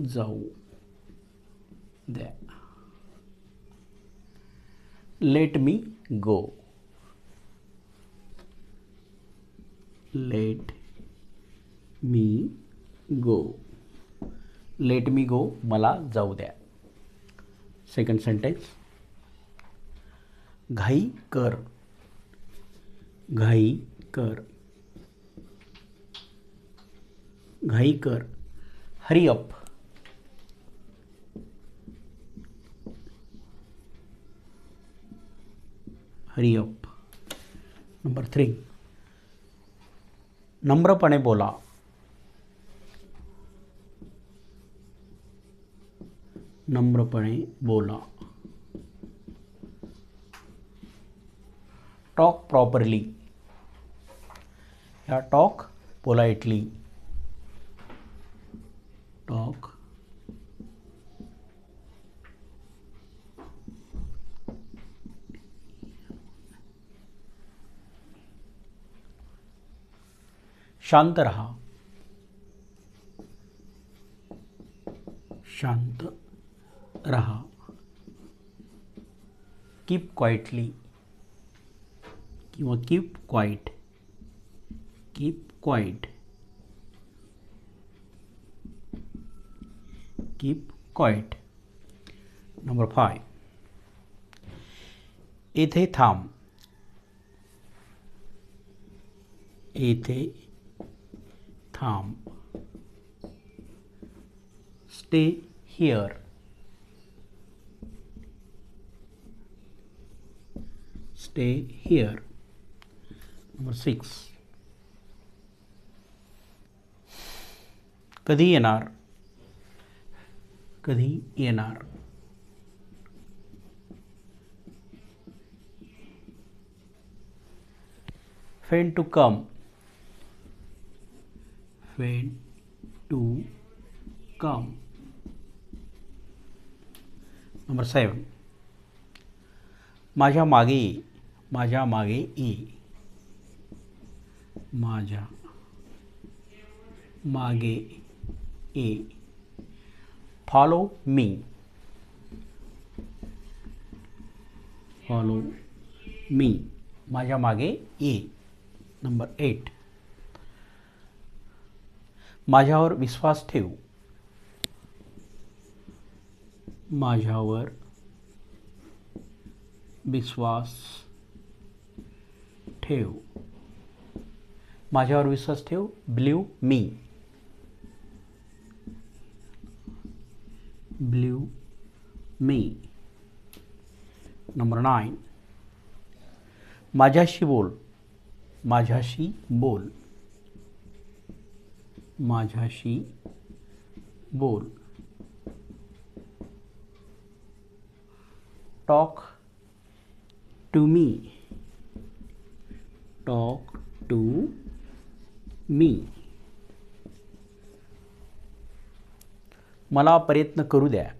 जाऊ द्या. Let me go let me go let me go मला जाऊ द्या. सेकंड सेंटेन्स घाई कर. घाई कर. घाई कर. Hurry up hurry up number three नम्रपणे बोला नम्रपणे बोला टॉक प्रॉपरली या टॉक पोलाइटली टॉक शांत रहा। शांत रहा। कीप क्वाइटली किंवा keep quiet keep quiet keep quiet number five येथे थांब। येथे थांब stay here stay here number six कधी येणार कधी येणार फेन to come when to come. Number seven माझ्या मागे ये माझ्या मागे ये माझ्या मागे ये फॉलो मी फॉलो मी माझ्या मागे ये नंबर एट माझ्यावर विश्वास ठेव. माझ्यावर विश्वास ठेव. माझ्यावर विश्वास ठेव. Believe me believe me number nine माझ्याशी बोल. माझ्याशी बोल. माझ्याशी बोल. Talk to me talk to me मला प्रयत्न करू द्या.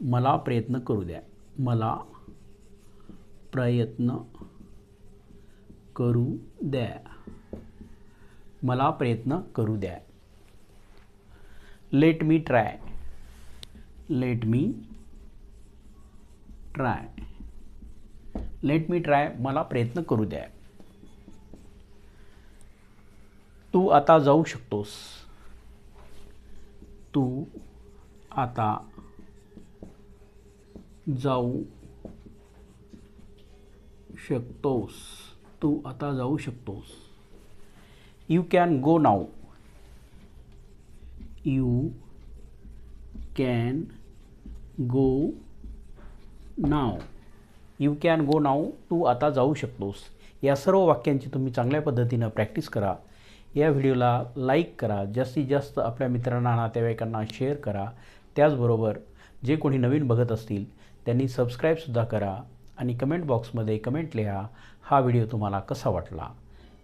मला प्रयत्न करू द्या. मला प्रयत्न करू द्या. मला प्रयत्न करू द्या. Let me try let me try let me try मला प्रयत्न करू द्या. तू आता जाऊ शकतोस. तू आता जाऊ शकतोस. तू आता जाऊ शकतोस. You can go now. You can go now. You can go now तू आता जाऊ शकतोस. या सर्व वाक्यांची तुम्ही चांगल्या पद्धतीनं प्रॅक्टिस करा. या व्हिडिओला लाईक करा. जास्तीत जास्त आपल्या मित्रांना नातेवाईकांना शेअर करा. त्याचबरोबर जे कोणी नवीन बघत असतील त्यांनी सबस्क्राईबसुद्धा करा आणि कमेंट बॉक्समध्ये कमेंट लिहा. हा व्हिडिओ तुम्हाला कसा वाटला?